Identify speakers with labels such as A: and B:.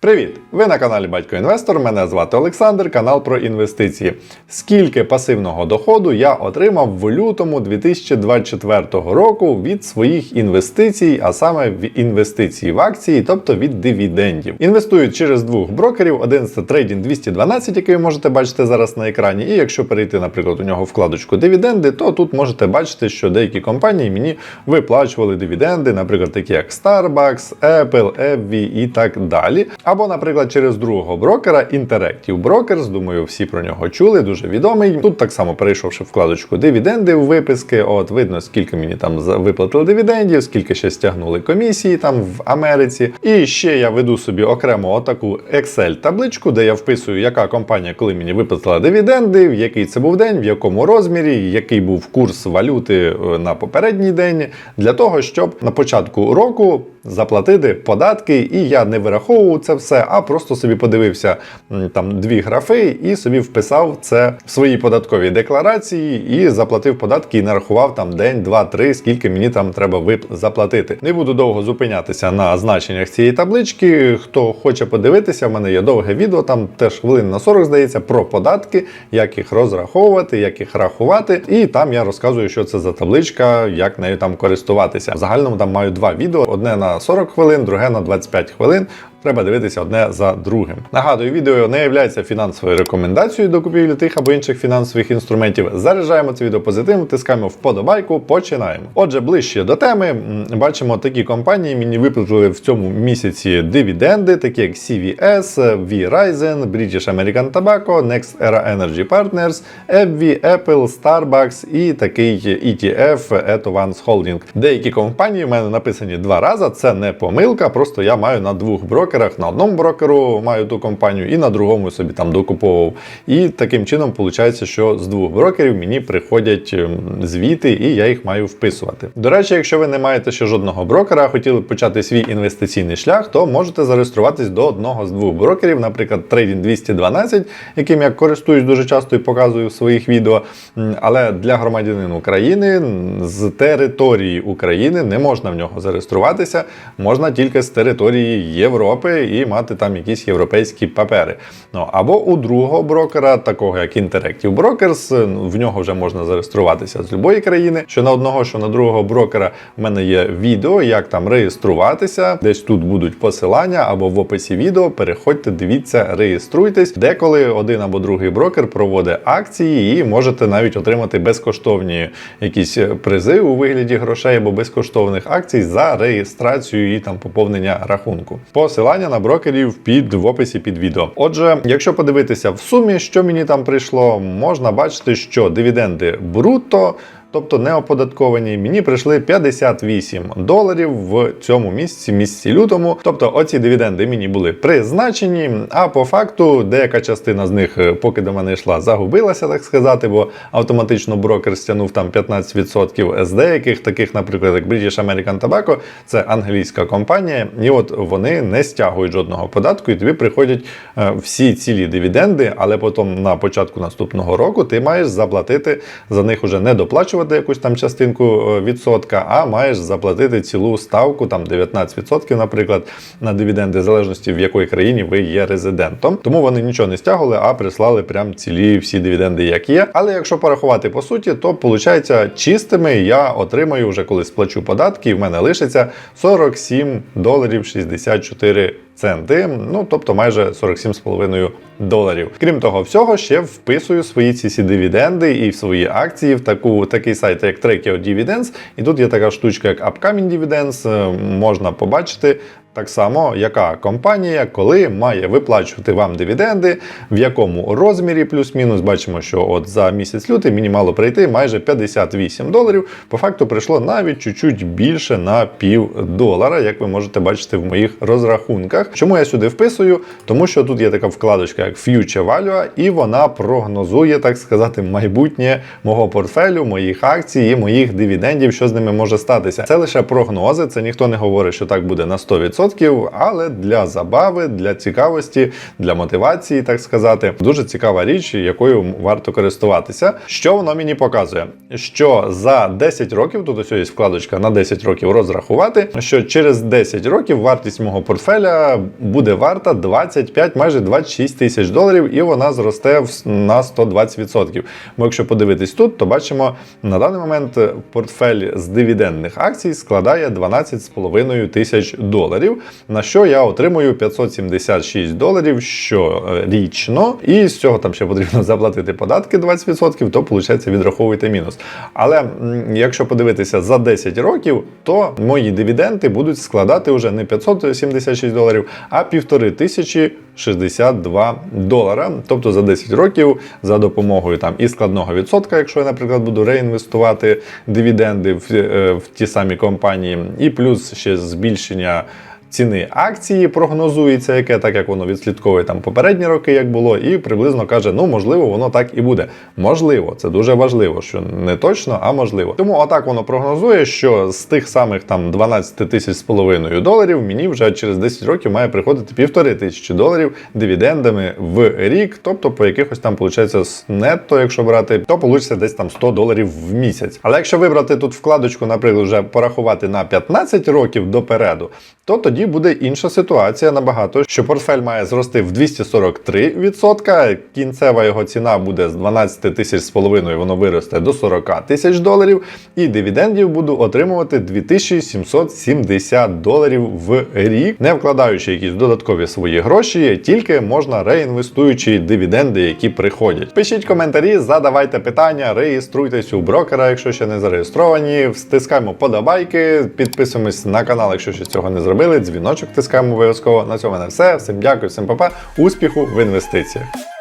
A: Привіт! Ви на каналі Батько Інвестор. Мене звати Олександр, канал про інвестиції. Скільки пасивного доходу я отримав в лютому 2024 року від своїх інвестицій, а саме в інвестиції в акції, тобто від дивідендів. Інвестую через двох брокерів: один це Trading 212, який ви можете бачити зараз на екрані. І якщо перейти, наприклад, у нього вкладочку дивіденди, то тут можете бачити, що деякі компанії мені виплачували дивіденди, наприклад, такі як Starbucks, Apple, AbbVie і так далі. Або, наприклад, через другого брокера Interactive Brokers, думаю, всі про нього чули, дуже відомий. Тут так само перейшовши вкладочку дивіденди в виписки, от видно, скільки мені там виплатили дивідендів, скільки ще стягнули комісії там в Америці. І ще я веду собі окремо отаку Excel-табличку, де я вписую, яка компанія, коли мені виплатила дивіденди, в який це був день, в якому розмірі, який був курс валюти е, на попередній день, для того, щоб на початку року заплатити податки, і я не вираховував це все, а просто собі подивився там дві графи і собі вписав це в свої податкові декларації і заплатив податки і нарахував там день, два, три, скільки мені там треба заплатити. Не буду довго зупинятися на значеннях цієї таблички. Хто хоче подивитися, в мене є довге відео, там теж хвилин на 40, здається, про податки, як їх розраховувати, як їх рахувати. І там я розказую, що це за табличка, як нею там користуватися. В загальному там маю два відео: одне на 40 хвилин, друге на 25 хвилин. Треба дивитися одне за другим. Нагадую, відео не є фінансовою рекомендацією до купівлі тих або інших фінансових інструментів. Заряджаємо це відео позитивно, тискаємо вподобайку, починаємо. Отже, ближче до теми бачимо такі компанії. Мені виплатили в цьому місяці дивіденди, такі як CVS, Verizon, British American Tobacco, Next Era Energy Partners, AbbVie, Apple, Starbucks і такий ETF Etovans Holding. Деякі компанії в мене написані два рази. Це не помилка, просто я маю на двох брокерах. На одному брокеру маю ту компанію, і на другому собі там докуповував. І таким чином виходить, що з двох брокерів мені приходять ем, звіти, і я їх маю вписувати. До речі, якщо ви не маєте ще жодного брокера, а хотіли почати свій інвестиційний шлях, то можете зареєструватись до одного з двох брокерів, наприклад, Trading 212, яким я користуюсь дуже часто і показую в своїх відео. Але для громадянин України з території України не можна в нього зареєструватися, можна тільки з території Європи і мати там якісь європейські папери. Ну або у другого брокера, такого як Interactive Brokers, е, в нього вже можна зареєструватися з будь-якої країни. Що на одного, що на другого брокера в мене є відео, як там реєструватися. Десь тут будуть посилання або в описі відео. Переходьте, дивіться, реєструйтесь. Деколи один або другий брокер проводить акції, і можете навіть отримати безкоштовні якісь призи у вигляді грошей або безкоштовних акцій за реєстрацію і там поповнення рахунку. Посилання на брокерів під в описі під відео. Отже, якщо подивитися в сумі, що мені там прийшло, можна бачити, що дивіденди бруто. Тобто не оподатковані, мені прийшли 58 доларів в цьому місяці, місяці лютому. Тобто оці дивіденди мені були призначені, а по факту деяка частина з них, е, поки до мене йшла, загубилася, так сказати, бо автоматично брокер стягнув там 15% з деяких, таких, наприклад, як British American Tobacco, це англійська компанія, і от вони не стягують жодного податку, і тобі приходять е, всі цілі дивіденди, але потім на початку наступного року ти маєш заплатити за них уже не доплачувати якусь там частинку е, відсотка, а маєш заплатити цілу ставку, там 19%, наприклад, на дивіденди, в залежності в якої країні ви є резидентом. Тому вони нічого не стягували, а прислали прям цілі всі дивіденди, як є. Але якщо порахувати по суті, то виходить чистими я отримаю вже коли сплачу податки, і в мене лишиться 47 доларів 64 центи, ну тобто майже 47,5 доларів. Крім того всього, ще вписую свої ці всі дивіденди і свої акції в таку такий сайт, як Trackio Dividends. І тут є така штучка, як Upcoming Dividends, е, можна побачити. Так само, яка компанія, коли має виплачувати вам дивіденди, в якому розмірі, плюс-мінус, бачимо, що от за місяць лютий мені мало прийти майже 58 доларів. По факту прийшло навіть чуть-чуть більше на пів долара, як ви можете бачити в моїх розрахунках. Чому я сюди вписую? Тому що тут є така вкладочка, як Future Value, і вона прогнозує, так сказати, майбутнє мого портфелю, моїх акцій і моїх дивідендів, що з ними може статися. Це лише прогнози, це ніхто не говорить, що так буде на 100%. 20%, але для забави, для цікавості, для мотивації, так сказати, дуже цікава річ, якою варто користуватися. Що воно мені показує? Що за 10 років, тут ось є вкладочка на 10 років розрахувати, що через 10 років вартість мого портфеля буде варта 25, майже 26 тисяч доларів, і вона зросте на 120%. Бо якщо подивитись тут, то бачимо на даний момент портфель з дивідендних акцій складає 12,5 тисяч доларів, на що я отримую 576 доларів щорічно, і з цього там ще потрібно заплатити податки 20%, то виходить відраховуйте мінус. Але якщо подивитися за 10 років, то мої дивіденди будуть складати вже не 576 доларів, а півтори тисячі 62 долара. Тобто за 10 років за допомогою там і складного відсотка, якщо я, наприклад, буду реінвестувати дивіденди в, е, в ті самі компанії, і плюс ще збільшення. Ціни акції прогнозується, яке так як воно відслідковує там попередні роки, як було, і приблизно каже: ну можливо, воно так і буде. Можливо, це дуже важливо, що не точно, а можливо. Тому отак воно прогнозує, що з тих самих там 12 тисяч з половиною доларів мені вже через 10 років має приходити півтори тисячі доларів дивідендами в рік, тобто по якихось там виходить нетто, якщо брати, то вийде десь там 100 доларів в місяць. Але якщо вибрати тут вкладочку, наприклад, вже порахувати на 15 років допереду, то тоді буде інша ситуація набагато, що портфель має зрости в 243%, кінцева його ціна буде з 12 тисяч з половиною, воно виросте до 40 тисяч доларів, і дивідендів буду отримувати 2770 доларів в рік, не вкладаючи якісь додаткові свої гроші, тільки можна реінвестуючи дивіденди, які приходять. Пишіть коментарі, задавайте питання, реєструйтесь у брокера, якщо ще не зареєстровані. Стискаємо подобайки, підписуємось на канал, якщо ще цього не зробили. Дзвіночок тискаємо обов'язково. На цьому в все. Всім дякую, всім па-па. Успіху в інвестиціях.